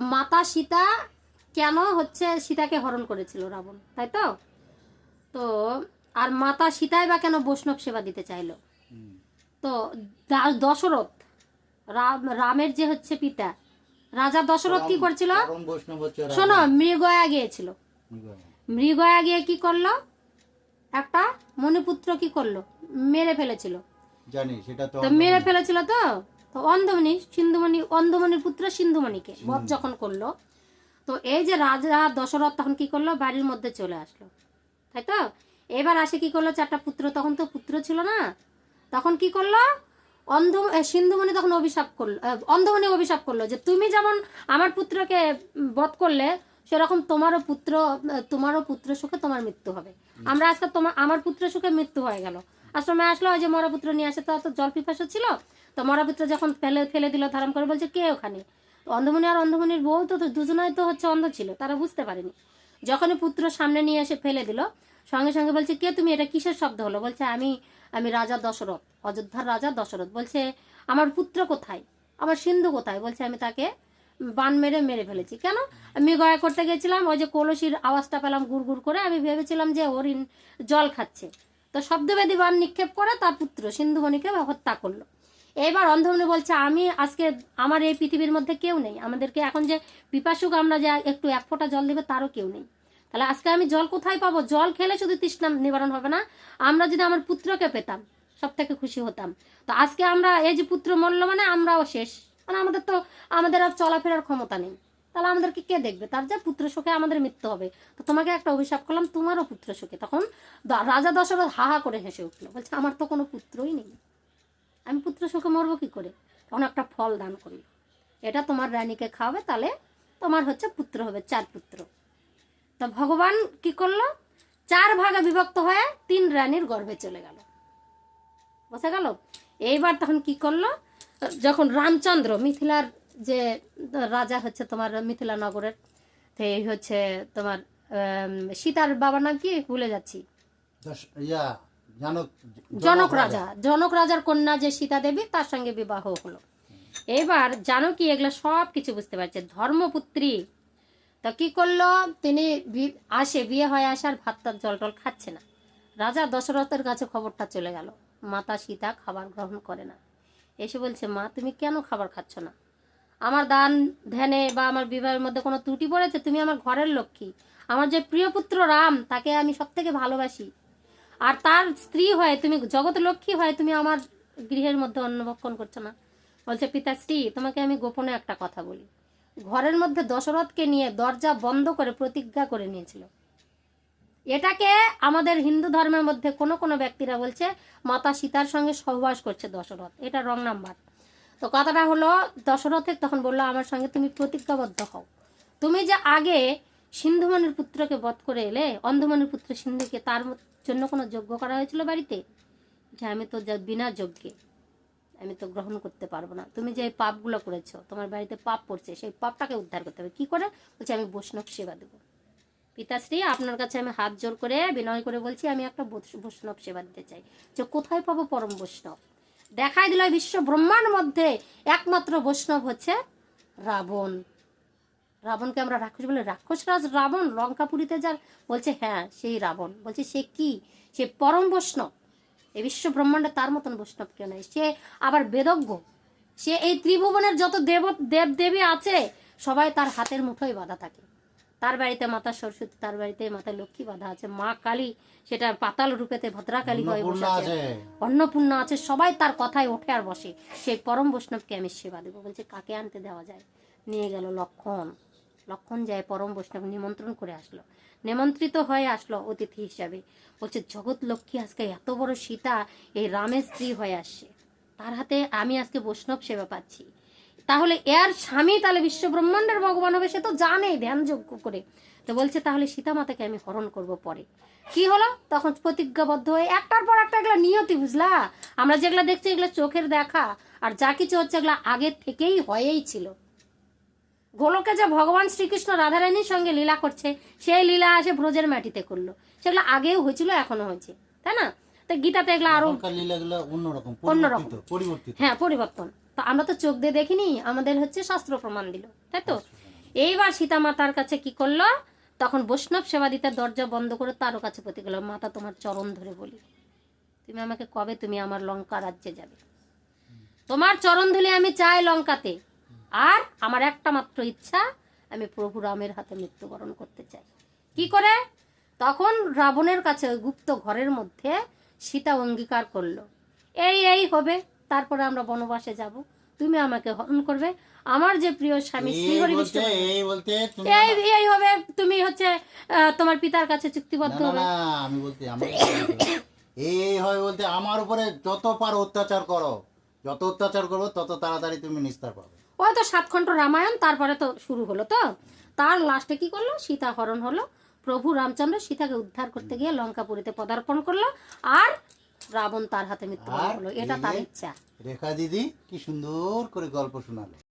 মাতা সীতা কেন হচ্ছে সীতাকে হরণ করেছিল রাবণ তাই তো? তো আর মাতা সীতাই বা কেন বৈষ্ণব সেবা দিতে চাইলো? তো দশরথ রাম রামের যে হচ্ছে পিতা রাজা দশরথ কি করছিল। শোনো মৃগয়া গিয়েছিল। মৃগয়া। গিয়ে কি করল? একটা মণিপুত্র কি করল? মেরে ফেলেছিল। জানি সেটা তো মেরে ফেলেছিল তো? তো অন্ধমণি সিন্ধুমণি অন্ধমণির পুত্র সিন্ধুমণিকে বধ যখন করল তো এই যে রাজা দশরথ তখন কি করল? বাড়ির মধ্যে চলে আসলো। তাই তো? এবার আসে কি করল? চারটা পুত্র তখন তো পুত্র ছিল না। তখন কি করল? অন্ধ সিন্ধুমণি তখন অভিশাপ করল অন্ধমণি অভিশাপ করল যে তুমি যেমন আমার পুত্রকে বধ করলে সেরকম তোমারও পুত্র তোমারও পুত্র সুখে তোমার মৃত্যু হবে। আমরা আজকে তোমার আমার পুত্র সুখে মৃত্যু হয়ে গেল। আশ্রমে আসলো ওই যে মরা পুত্র নিয়ে আসে তো জল পিপাসা ছিল? তো মরা যখন ফেলে ফেলে দিল, ধারণ করে বলছে, কে ওখানে? অন্ধমণি আর অন্ধমণির বউ তো দুজনাই তো হচ্ছে অন্ধ ছিল, তারা বুঝতে পারেনি। যখনই পুত্র সামনে নিয়ে এসে ফেলে দিল, সঙ্গে সঙ্গে বলছে, কে তুমি? এটা কিসের শব্দ হলো? বলছে, আমি আমি রাজা দশরথ, অযোধ্যার রাজা দশরথ। বলছে, আমার পুত্র কোথায়? আমার সিন্ধু কোথায়? বলছে, আমি তাকে বান মেরে মেরে ফেলেছি। কেন? আমি গয়া করতে গেছিলাম, ওই যে কলসির আওয়াজটা পেলাম গুড় গুড় করে, আমি ভেবেছিলাম যে হরিণ জল খাচ্ছে। তো শব্দবেদী বান নিক্ষেপ করে তার পুত্র সিন্ধুমণিকে হত্যা করল। এবার অন্ধমণি বলছে, আমি আজকে আমার এই পৃথিবীর মধ্যে কেউ নেই। আমাদেরকে এখন যে পিপাসুক আমরা যে একটু এক ফোঁটা জল দেবে, তারও কেউ নেই। তাহলে আজকে আমি জল কোথায় পাবো? জল খেলে শুধু তৃষ্ণা নিবারণ হবে না। আমরা যদি আমার পুত্রকে পেতাম সব থেকে খুশি হতাম। তো আজকে আমরা এই যে পুত্র মরল মানে আমরাও শেষ। মানে আমাদের তো, আমাদের আর চলাফেরার ক্ষমতা নেই। তাহলে আমাদেরকে কে দেখবে? তার যে পুত্র সুখে আমাদের মৃত্যু হবে। তো তোমাকে একটা অভিশাপ করলাম, তোমারও পুত্র সুখে। তখন রাজা দশরথ হা হা করে হেসে উঠল। বলছে, আমার তো কোনো পুত্রই নেই। আমি পুত্র সুখে মরবো কী করে? তখন একটা ফল দান করল এটা তোমার রানীকে খাওয়াবে, তাহলে তোমার হচ্ছে পুত্র হবে, চার পুত্র। তো ভগবান কি করল? চার ভাগে বিভক্ত হয়ে তিন রানীর গর্ভে চলে গেল। বোঝা গেল? এইবার তখন কি করল? যখন রামচন্দ্র, মিথিলার যে রাজা হচ্ছে তোমার মিথিলা নগরের, তো এই হচ্ছে তোমার সীতার বাবার নাম কি? ভুলে যাচ্ছি। জানক রাজা জনক রাজার কন্যা যে সীতা দেবী তার সঙ্গে বিবাহ হলো। এবার জানকী এগুলো সব কিছু বুঝতে পারছে। ধর্মপুত্রী তা কি করল? তিনি আসে বিয়ে হয়ে আসার ভাত টাত জল টল খাচ্ছে না। রাজা দশরথের কাছে খবরটা চলে গেল। মাতা সীতা খাবার গ্রহণ করে না। এসে বলছে মা তুমি কেন খাবার খাচ্ছ না? আমার দান ধ্যানে বা আমার বিবাহের মধ্যে কোনো ত্রুটি পড়েছে? তুমি আমার ঘরের লক্ষ্মী। আমার যে প্রিয় পুত্র রাম তাকে আমি সব থেকে ভালোবাসি। আর তার স্ত্রী হয়, তুমি জগৎ লক্ষ্মী হয়, তুমি আমার গৃহের মধ্যে অন্নভক্ষণ করছ না। বলছে পিতাশ্রী তোমাকে আমি গোপনে একটা কথা বলি। ঘরের মধ্যে দশরথকে নিয়ে দরজা বন্ধ করে প্রতিজ্ঞা করে নিয়েছিল। এটাকে আমাদের হিন্দু ধর্মের মধ্যে কোনো কোনো ব্যক্তিরা বলছে, মাতা সীতার সঙ্গে সহবাস করছে দশরথ। এটা রং নাম্বার। তো কথাটা হলো দশরথের তখন বলল, আমার সঙ্গে তুমি প্রতিজ্ঞাবদ্ধ হও। তুমি যে আগে সিন্ধুমণির পুত্রকে বধ করে এলে, অন্ধমণির পুত্র সিন্ধুকে তার জন্য কোনো যজ্ঞ করা হয়েছিল বাড়িতে? যে আমি তো বিনা যজ্ঞে আমি তো গ্রহণ করতে পারব না। তুমি যে পাপগুলো করেছ, তোমার বাড়িতে পাপ পড়ছে, সেই পাপটাকে উদ্ধার করতে হবে। কী করে? বলছে, আমি বৈষ্ণব সেবা দেবো। পিতাশ্রী, আপনার কাছে আমি হাত জোর করে বিনয় করে বলছি, আমি একটা বৈষ- বৈষ্ণব সেবা দিতে চাই। যে কোথায় পাবো পরম বৈষ্ণব? দেখাই দিল বিশ্ব ব্রহ্মাণ্ড মধ্যে একমাত্র বৈষ্ণব হচ্ছে রাবণ। রাবণকে আমরা রাক্ষস বলে রাক্ষসরাজ রাবণ লঙ্কাপুরীতে যার বলছে হ্যাঁ সেই রাবণ। বলছে সে কি? সে পরম বৈষ্ণব। এই বিশ্ব ব্রহ্মাণ্ডে তার মতন বৈষ্ণব কেউ নেই। সে আবার বেদজ্ঞ। সে এই ত্রিভুবনের যত দেব দেব দেবী আছে সবাই তার হাতের মুঠোয় বাঁধা থাকে। তার বাড়িতে মাতা সরস্বতী তার বাড়িতে মাতা লক্ষ্মী বাঁধা আছে। মা কালী সেটা পাতাল রূপেতে ভদ্রাকালী হয়ে বসে আছে। অন্নপূর্ণা আছে। সবাই তার কথায় ওঠে আর বসে। সেই পরম বৈষ্ণবকে আমি সেবা দেবো। বলছে কাকে আনতে দেওয়া যায়? নিয়ে গেল লক্ষণ। লক্ষণ যায় পরম বৈষ্ণব নিমন্ত্রণ করে আসলো। নিমন্ত্রিত হয়ে আসলো অতিথি হিসাবে। বলছে, জগৎ লক্ষ্মী, আজকে এত বড় সীতা এই রামের স্ত্রী হয়ে আসছে। তার হাতে আমি আজকে বৈষ্ণব সেবা পাচ্ছি। তাহলে এর স্বামী তাহলে বিশ্ব ব্রহ্মাণ্ডের ভগবান হবে, সে তো জানে ধ্যান যজ্ঞ করে। তো বলছে, তাহলে সীতা মাতাকে আমি হরণ করব পরে। কি হলো? তখন প্রতিজ্ঞাবদ্ধ হয়ে একটার পর একটা এগুলো নিয়তি বুঝলা? আমরা যেগুলো দেখছি এগুলো চোখের দেখা, আর যা কিছু হচ্ছে এগুলো আগের থেকেই হয়েই ছিল। গোলকে যে ভগবান শ্রীকৃষ্ণ রাধারানীর সঙ্গে লীলা করছে সেই লীলা আসে ব্রজের মাটিতে করল। সেগুলো আগেও হয়েছিল এখনও হয়েছে। তাই না? তো গীতাতে এগুলো আরও অন্যরকম। পরিবর্তিত হ্যাঁ পরিবর্তন। তো আমরা তো চোখ দিয়ে দেখিনি আমাদের হচ্ছে শাস্ত্র প্রমাণ দিল তাই তো? এইবার সীতা মাতার কাছে কি করল? তখন বৈষ্ণব সেবা দিতে দরজা বন্ধ করে তারও কাছে প্রতি গেল মাতা তোমার চরণ ধরে বলি। তুমি আমাকে কবে তুমি আমার লঙ্কা রাজ্যে যাবে। তোমার চরণ ধুলে আমি চাই লঙ্কাতে। আর আমার একটা মাত্র ইচ্ছা আমি প্রভু রামের হাতে মৃত্যুবরণ করতে চাই। কি করে? তখন রাবণের কাছে ওই গুপ্ত ঘরের মধ্যে সীতা অঙ্গীকার করল। এই এই হবে তারপরে আমরা বনবাসে যাব। তুমি আমাকে হরণ করবে। আমার যে প্রিয় স্বামী শ্রীহরি বিষ্ণু এই এই হবে তুমি হচ্ছে তোমার পিতার কাছে চুক্তিবদ্ধ না হবে। আমি বলতে এই হয় বলতে আমার উপরে যত পার অত্যাচার করো। যত অত্যাচার করব তত তাড়াতাড়ি তুমি নিস্তার পাবে। ওই তো সাত খণ্ড রামায়ণ তারপরে তো শুরু হলো তো। তার লাস্টে কি করল? সীতা হরণ হলো। প্রভু রামচন্দ্র সীতাকে উদ্ধার করতে গিয়ে লঙ্কাপুরিতে পদার্পণ করল আর রাবণ তার হাতে মৃত্যু হলো এটা তার ইচ্ছা। রেখা দিদি কি সুন্দর করে গল্প শোনালো।